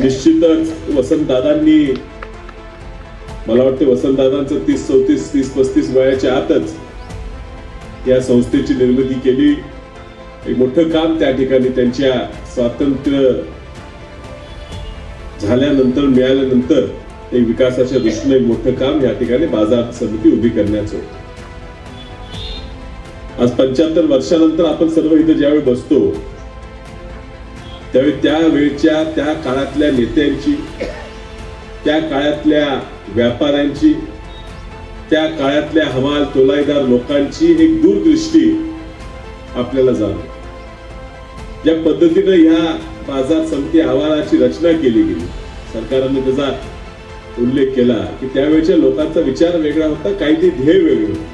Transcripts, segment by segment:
निश्चितच वसंतदादांनी मला वाटते वसंतदादांचं तीस चौतीस तीस पस्तीस वयाच्या आतच या संस्थेची निर्मिती केली. एक मोठं काम त्या ठिकाणी त्यांच्या स्वातंत्र्य झाल्यानंतर मिळाल्यानंतर एक विकासाच्या दृष्टीने एक मोठं काम या ठिकाणी बाजार समिती उभी करण्याचं आज पंच्याहत्तर वर्षानंतर आपण सर्व इथे ज्यावेळी बसतो त्यावेळी त्या वेळच्या त्या काळातल्या नेत्यांची त्या काळातल्या व्यापाऱ्यांची त्या काळातल्या हवाल तोलाईदार लोकांची एक दूरदृष्टी आपल्याला जाणवते. ज्या पद्धतीनं ह्या बाजार समिती अहवालाची रचना केली गेली सरकारने त्याचा उल्लेख केला की त्यावेळच्या लोकांचा विचार वेगळा होता काही ते ध्येय वेगळे होते.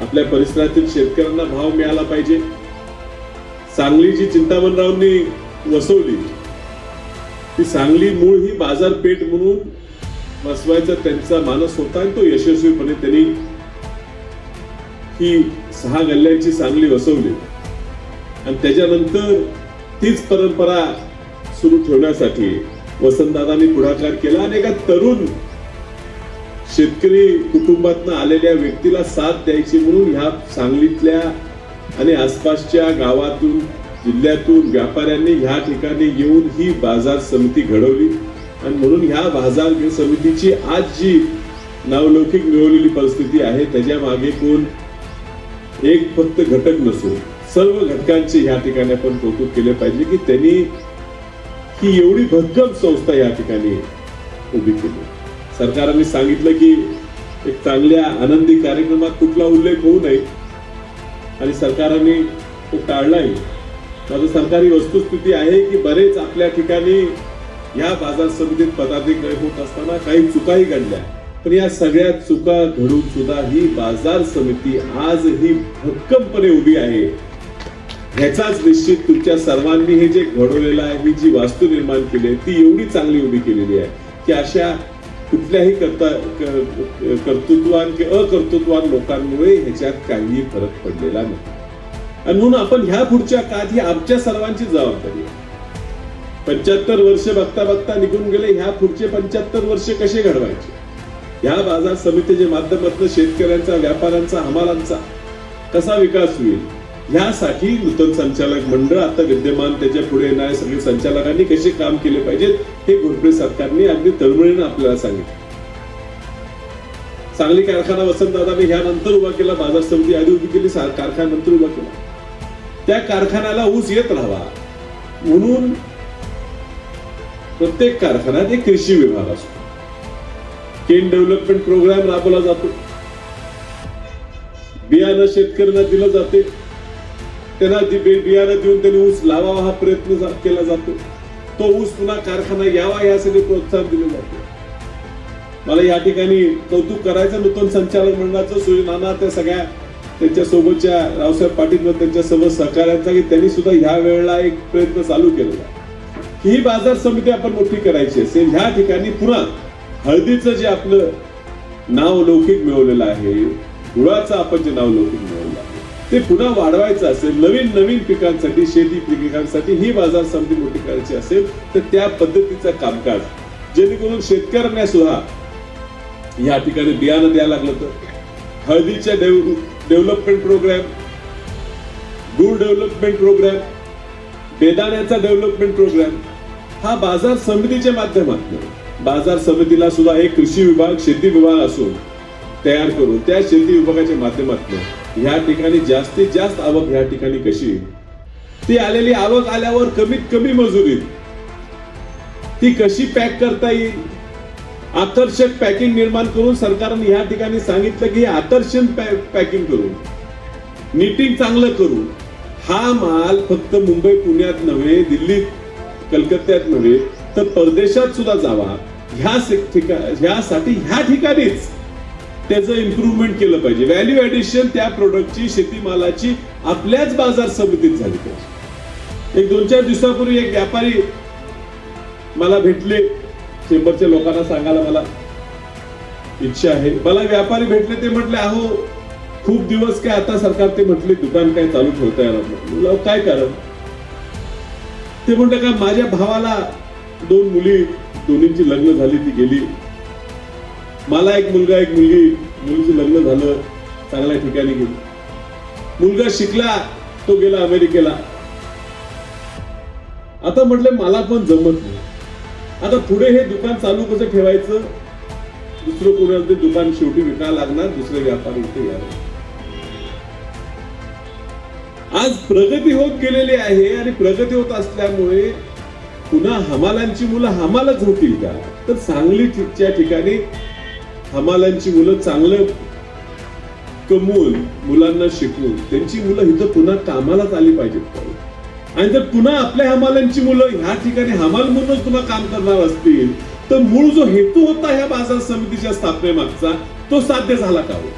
आपल्या परिसरातील शेतकऱ्यांना भाव मिळाला पाहिजे. सांगलीची चिंतामणरावांनी वसवली ती सांगली मूळ ही बाजारपेठ म्हणून बसवायचा त्यांचा मानस होता आणि तो यशस्वीपणे त्यांनी ही सहा गल्ल्यांची सांगली वसवली आणि त्याच्यानंतर तीच परंपरा सुरू ठेवण्यासाठी वसंतदादांनी पुढाकार केला आणि एका तरुण शेतकरी कुटुंबातनं आलेल्या व्यक्तीला साथ द्यायची म्हणून ह्या सांगलीतल्या आणि आसपासच्या गावातून जिल्ह्यातून व्यापाऱ्यांनी ह्या ठिकाणी येऊन ही बाजार समिती घडवली. आणि म्हणून ह्या बाजार समितीची आज जी नावलौकिक मिळवलेली परिस्थिती आहे त्याच्यामागे कोण एक फक्त घटक नसून सर्व घटकांचे ह्या ठिकाणी आपण कौतुक केले पाहिजे की त्यांनी ही एवढी भक्कम संस्था या ठिकाणी उभी केली. सरकारने सांगितलं की एक चांगल्या आनंदी कार्यक्रमात कुठला उल्लेख होऊ नये. आणि सरकारने तो टाळलाही. माझं सरकारी वस्तुस्थिती आहे की बरेच आपल्या ठिकाणी या बाजार समितीत पदाधिकारी होत असताना काही चुकाही घडल्या. पण या सगळ्या चुका घडून सुद्धा ही बाजार समिती आज ही भक्कमपणे उभी आहे. ह्याचाच निश्चित तुमच्या सर्वांनी हे जे घडवलेलं आहे ही जी वास्तू निर्माण केली आहे ती एवढी चांगली उभी केलेली आहे की अशा कुठल्याही करता कर्तृत्वान किंवा अकर्तृत्वान लोकांमुळे ह्याच्यात काहीही फरक पडलेला नाही. आणि म्हणून आपण ह्या पुढच्या काळात ही आमच्या सर्वांची जबाबदारी आहे. पंच्याहत्तर वर्ष बघता बघता निघून गेले ह्या पुढचे पंच्याहत्तर वर्ष कसे घडवायचे? ह्या बाजार समितीच्या माध्यमातून शेतकऱ्यांचा व्यापाऱ्यांचा हमालांचा कसा विकास होईल? ह्यासाठी नूतन संचालक मंडळ आता विद्यमान त्याच्या पुढे येणारे सगळे संचालकांनी कसे काम केले पाहिजेत हे घोरपडे सरकारने अगदी तळमळीनं आपल्याला सांगितलं. सांगली कारखाना वसंतदादाने ह्यानंतर उभा केला बाजार समिती आधी उभी केली कारखान्यानंतर उभा केला. त्या कारखान्याला ऊस येत राहावा. म्हणून प्रत्येक कारखान्यात एक कृषी विभाग असतो. केन डेव्हलपमेंट प्रोग्राम राबवला जातो. बियाणं शेतकऱ्यांना दिलं जाते. त्यांना बे- बियाणं देऊन त्यांनी ऊस लावावा हा प्रयत्न केला जातो. तो ऊस पुन्हा कारखाना यावा यासाठी प्रोत्साहन दिले जाते. मला या ठिकाणी कौतुक करायचं नूतन संचालक मंडळाचं सुजनाना त्या सगळ्या त्यांच्या सोबतच्या रावसाहेब पाटील त्यांच्यासोबत त्यांच्या सहकार्यांचा की त्यांनी सुद्धा ह्या वेळेला एक प्रयत्न चालू केलेला ही बाजार समिती आपण मोठी करायची असेल ह्या ठिकाणी पुन्हा हळदीचं जे आपलं नाव लौकिक मिळवलेलं आहे गुळाचं आपण जे नाव लौकिक मिळवलं आहे ते पुन्हा वाढवायचं असेल नवीन नवीन पिकांसाठी शेती पिकांसाठी ही बाजार समिती मोठी करायची असेल तर त्या पद्धतीचं कामकाज जेणेकरून शेतकऱ्यांना सुद्धा या ठिकाणी बियाणं द्यायला लागलं तर हळदीच्या डेव्हलपमेंट प्रोग्राम गुळ डेव्हलपमेंट प्रोग्राम बेदाण्याचा डेव्हलपमेंट प्रोग्राम हा बाजार समितीच्या माध्यमातून. बाजार समितीला सुद्धा एक कृषी विभाग शेती विभाग असून तयार करून त्या शेती विभागाच्या माध्यमातून ह्या ठिकाणी जास्तीत जास्त आवक ह्या ठिकाणी कशी? येईल? ती आलेली आवक आल्यावर कमीत कमी मजुरीत ती कशी पॅक करता येईल? आकर्षक पॅकिंग निर्माण करून सरकारने ह्या ठिकाणी सांगितलं की आकर्षण पॅकिंग करून नीटिंग चांगलं करून हा माल फक्त मुंबई पुण्यात नव्हे दिल्लीत कलकत्त्यात नव्हे तर परदेशात सुद्धा जावा. ह्या ठिका ह्यासाठी ह्या ठिकाणीच त्याचं इम्प्रुव्हमेंट केलं पाहिजे. व्हॅल्यू ऍडिशन त्या प्रोडक्टची शेतीमालाची आपल्याच बाजार समितीत झाली पाहिजे. एक दोन चार दिवसापूर्वी एक व्यापारी मला भेटले. चेंबरच्या लोकांना सांगायला मला इच्छा आहे. मला व्यापारी भेटले ते म्हटले अहो खूप दिवस काय आता सरकार ते म्हटले दुकान काय चालू ठेवता येणार नाही. काय कारण? ते म्हणलं का माझ्या भावाला दोन मुली दोन्हींची लग्न झाली ती गेली. मला एक मुलगा एक मुलगी मुलीचं लग्न झालं चांगल्या ठिकाणी गेली. मुलगा शिकला तो गेला अमेरिकेला. आता म्हटलं मला पण जमत नाही. आता पुढे हे दुकान चालू कसं ठेवायचं? दुसरं कोणाला ते दुकान शेवटी विकायला लागणार दुसरे व्यापारी इथे यावे. आज प्रगती होत गेलेली आहे आणि प्रगती होत असल्यामुळे पुन्हा हमालांची मुलं हमालच होतील का? तर सांगलीच्या ठिकाणी हमालांची मुलं चांगलं कमवून मुलांना शिकवून त्यांची मुलं इथं पुन्हा कामालाच आली पाहिजेत. का? आणि जर पुन्हा आपल्या हमालांची मुलं ह्या ठिकाणी हमाल म्हणूनच पुन्हा काम करणार असतील तर मूळ जो हेतू होता ह्या बाजार समितीच्या स्थापनेमागचा तो साध्य झाला का हो?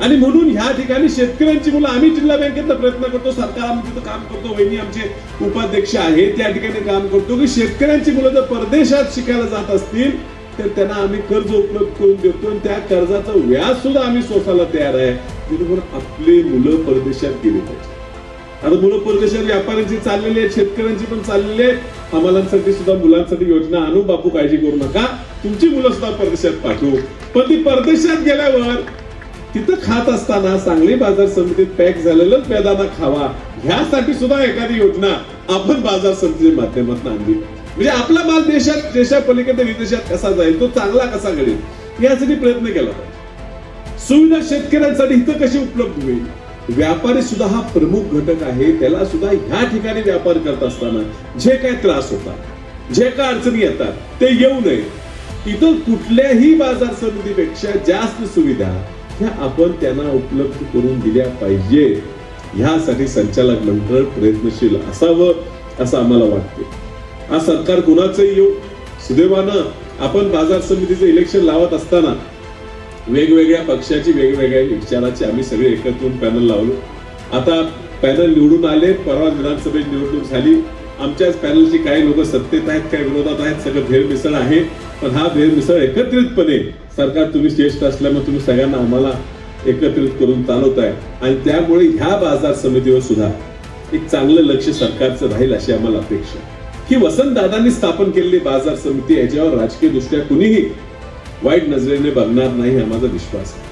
आणि म्हणून ह्या ठिकाणी शेतकऱ्यांची मुलं आम्ही जिल्हा बँकेतला प्रयत्न करतो सरकार आमचं काम करतो वहिनी आमचे उपाध्यक्ष आहेत त्या ठिकाणी काम करतो की शेतकऱ्यांची मुलं जर परदेशात शिकायला जात असतील तर त्यांना आम्ही कर्ज उपलब्ध करून देतो आणि त्या कर्जाचं व्याज सुद्धा आम्ही सोसायला तयार आहे जेणेकरून आपली मुलं परदेशात गेली पाहिजे आता मुलं परदेशात व्यापाऱ्यांची चाललेली आहेत शेतकऱ्यांची पण चाललेली आहेत. आम्हालांसाठी सुद्धा मुलांसाठी योजना आणू. बापू काळजी करू नका. तुमची मुलं सुद्धा परदेशात पाठवू. पण ती परदेशात गेल्यावर तिथं खात असताना सांगली बाजार समितीत पॅक झालेलं बेदाना खावा. ह्यासाठी सुद्धा एखादी योजना आपण बाजार समितीच्या माध्यमातून आणली. म्हणजे आपला माल देशात देशापलीकडे विदेशात कसा जाईल तो चांगला कसा घडेल यासाठी प्रयत्न केला पाहिजे. सुविधा शेतकऱ्यांसाठी इथं कशी उपलब्ध होईल? व्यापारी सुद्धा हा प्रमुख घटक आहे. त्याला सुद्धा ह्या ठिकाणी व्यापार करत असताना जे काय त्रास होतात जे काय अडचणी येतात ते येऊ नये इथं कुठल्याही बाजार समितीपेक्षा जास्त सुविधा ह्या आपण त्यांना उपलब्ध करून दिल्या पाहिजे. ह्यासाठी संचालक मंडळ प्रयत्नशील असावं असं आम्हाला वाटते आज सरकार कुणाचंही येऊ. सुदैवानं आपण बाजार समितीचं इलेक्शन लावत असताना वेगवेगळ्या पक्षाची वेगवेगळ्या विचाराची आम्ही सगळे एकत्रून पॅनल लावलो. आता पॅनल निवडून आले परवा विधानसभेची निवडणूक झाली. आमच्याच पॅनलची काही लोक सत्तेत आहेत काही विरोधात आहेत सगळं भेरमिसळ आहे. पण हा भेरमिसळ एकत्रितपणे सरकार तुम्ही ज्येष्ठ असल्यामुळे तुम्ही सगळ्यांना आम्हाला एकत्रित करून चालवताय. आणि त्यामुळे ह्या बाजार समितीवर सुद्धा एक चांगलं लक्ष सरकारचं राहील अशी आम्हाला अपेक्षा की ही वसंत दादांनी स्थापन केलेली बाजार समिती याच्यावर राजकीय दृष्ट्या कुणीही वाईट नजरेने बघणार नाही हा माझा विश्वास आहे.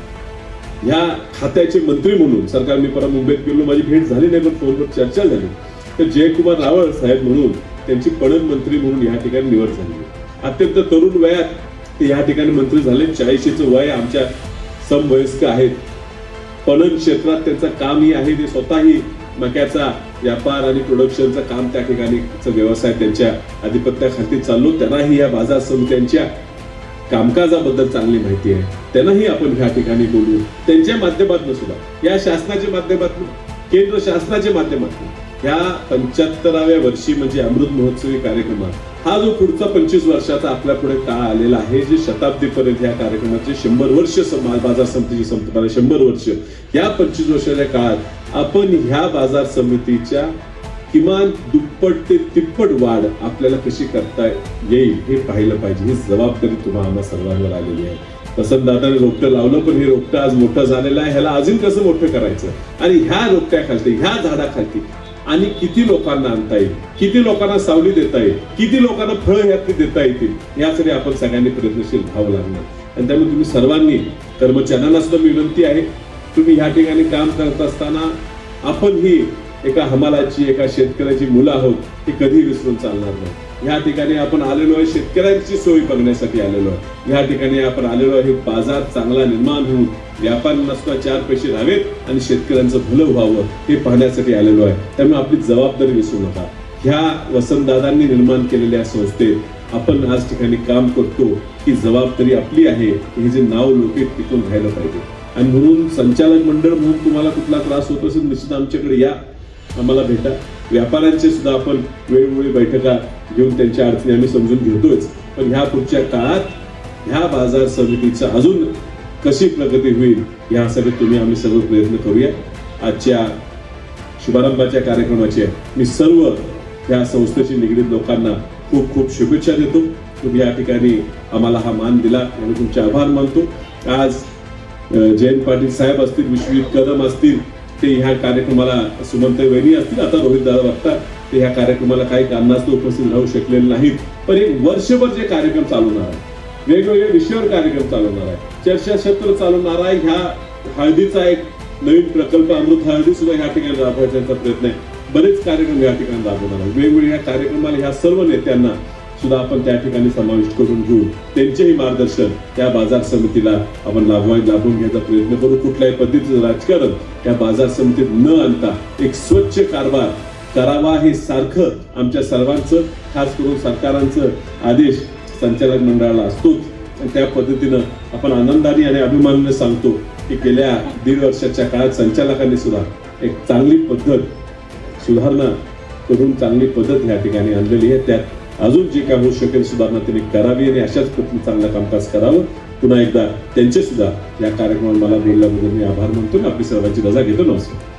ह्या खात्याचे मंत्री म्हणून सरकार मी परत मुंबईत गेलो माझी भेट झाली नाही पण फोनवर चर्चा झाली. तर जयकुमार रावळ साहेब म्हणून त्यांची पणन मंत्री म्हणून या ठिकाणी निवड झाली. अत्यंत तरुण वयात ते या ठिकाणी मंत्री झाले. चाळीशीचं वय आमच्या समवयस्क आहेत. पणन क्षेत्रात त्यांचं कामही आहे ते स्वतःही मक्याचा व्यापार आणि प्रोडक्शनचं काम त्या ठिकाणी व्यवसाय त्यांच्या आधिपत्याखाली चाललो. त्यांनाही या बाजार समित्यांच्या कामकाजाबद्दल चांगली माहिती आहे. त्यांनाही आपण ह्या ठिकाणी बोलू. त्यांच्या माध्यमातून सुद्धा. या शासनाच्या माध्यमातून केंद्र शासनाच्या माध्यमातून ह्या पंच्याहत्तराव्या वर्षी म्हणजे अमृत महोत्सवी कार्यक्रमात हा जो पुढचा पंचवीस वर्षाचा आपल्या पुढे काळ आलेला आहे जे शताब्दीपर्यंत या कार्यक्रमाचे शंभर वर्ष बाजार समितीची संपणार शंभर वर्ष या पंचवीस वर्षाच्या काळात आपण ह्या बाजार समितीच्या किमान दुप्पट ते तिप्पट वाढ आपल्याला कशी करता येईल हे पाहिलं पाहिजे. ही जबाबदारी तुम्हा आम्हा सर्वांवर आलेली आहे. तसं दादाने रोपटं लावलं पण हे रोपटं आज मोठं झालेलं आहे. ह्याला अजून कसं मोठं करायचं? आणि ह्या रोपट्याखालती ह्या झाडाखालती आणि किती लोकांना आणता येईल? किती लोकांना सावली देता येईल? किती लोकांना फळं ह्यातली देता येतील? यासाठी आपण सगळ्यांनी प्रयत्नशील व्हावं लागणार. आणि त्यामुळे तुम्ही सर्वांनी कर्मचाऱ्यांना सुद्धा विनंती आहे तुम्ही ह्या ठिकाणी काम करत असताना आपण ही एका हमालाची एका शेतकऱ्याची मुलं आहोत ती कधी विसरून चालणार नाही. ह्या ठिकाणी आपण आलेलो आहे शेतकऱ्यांची सोय बघण्यासाठी आलेलो आहे. ह्या ठिकाणी आपण आलेलो आहे बाजार चांगला निर्माण होऊन व्यापार नसता चार पैसे राहावेत आणि शेतकऱ्यांचं भलं व्हावं हे पाहण्यासाठी आलेलो आहे. त्यामुळे आपली जबाबदारी विसरू नका. ह्या वसंतदादांनी निर्माण केलेल्या संस्थेत आपण आज ठिकाणी काम करतो ही जबाबदारी आपली आहे हे जे नाव लोके टिकून राहिलं पाहिजे. आणि म्हणून संचालक मंडळ म्हणून तुम्हाला कुठला त्रास होत असेल निश्चित आमच्याकडे या. आम्हाला भेटा. व्यापाऱ्यांचे सुद्धा आपण वेळोवेळी बैठका घेऊन त्यांच्या अडचणी आम्ही समजून घेतोच पण ह्या पुढच्या काळात ह्या बाजार समितीचा अजून कशी प्रगती होईल यासाठी तुम्ही आम्ही सर्व प्रयत्न करूया. आजच्या शुभारंभाच्या कार्यक्रमाचे मी सर्व या संस्थेशी निगडीत लोकांना खूप खूप शुभेच्छा देतो. तुम्ही या ठिकाणी आम्हाला हा मान दिला. आणि तुमचे आभार मानतो. आज जयंत पाटील साहेब असतील विश्वजित कदम असतील ते ह्या कार्यक्रमाला सुमंत वहिनी असतील. आता रोहित दादा बघतात ते ह्या कार्यक्रमाला काही कारणास्तव उपस्थित राहू शकलेले नाहीत. पण एक वर्षभर जे कार्यक्रम चालवणार आहे वेगवेगळ्या विषयावर कार्यक्रम चालवणार आहे चर्चासत्र चालवणार आहे ह्या हळदीचा एक नवीन प्रकल्प अमृत हळदी सुद्धा ह्या ठिकाणी राबवायचा प्रयत्न आहे. बरेच कार्यक्रम या ठिकाणी राबवणार आहे वेगवेगळ्या कार्यक्रमाला ह्या सर्व नेत्यांना सुद्धा आपण त्या ठिकाणी समाविष्ट करून घेऊ. त्यांचेही मार्गदर्शन त्या बाजार समितीला आपण लाभवाय लाभून घ्यायचा प्रयत्न करू. कुठल्याही पद्धतीचं राजकारण त्या बाजार समितीत न आणता एक स्वच्छ कारभार करावा हे सारखं आमच्या सर्वांचं खास करून सरकारांचं आदेश संचालक मंडळाला असतोच. आणि त्या पद्धतीनं आपण आनंदाने आणि अभिमानाने सांगतो की गेल्या दीड वर्षाच्या काळात संचालकांनी सुद्धा एक चांगली पद्धत सुधारणा करून चांगली पद्धत या ठिकाणी आणलेली आहे. त्यात अजून जे काय होऊ शकेल सुधारणा त्यांनी करावी आणि अशाच पद्धतीने चांगलं कामकाज करावं. पुन्हा एकदा त्यांचे सुद्धा या कार्यक्रमात मला बोलल्याबद्दल मी आभार मानतो आणि आपली सर्वांची रजा घेतो. नमस्कार.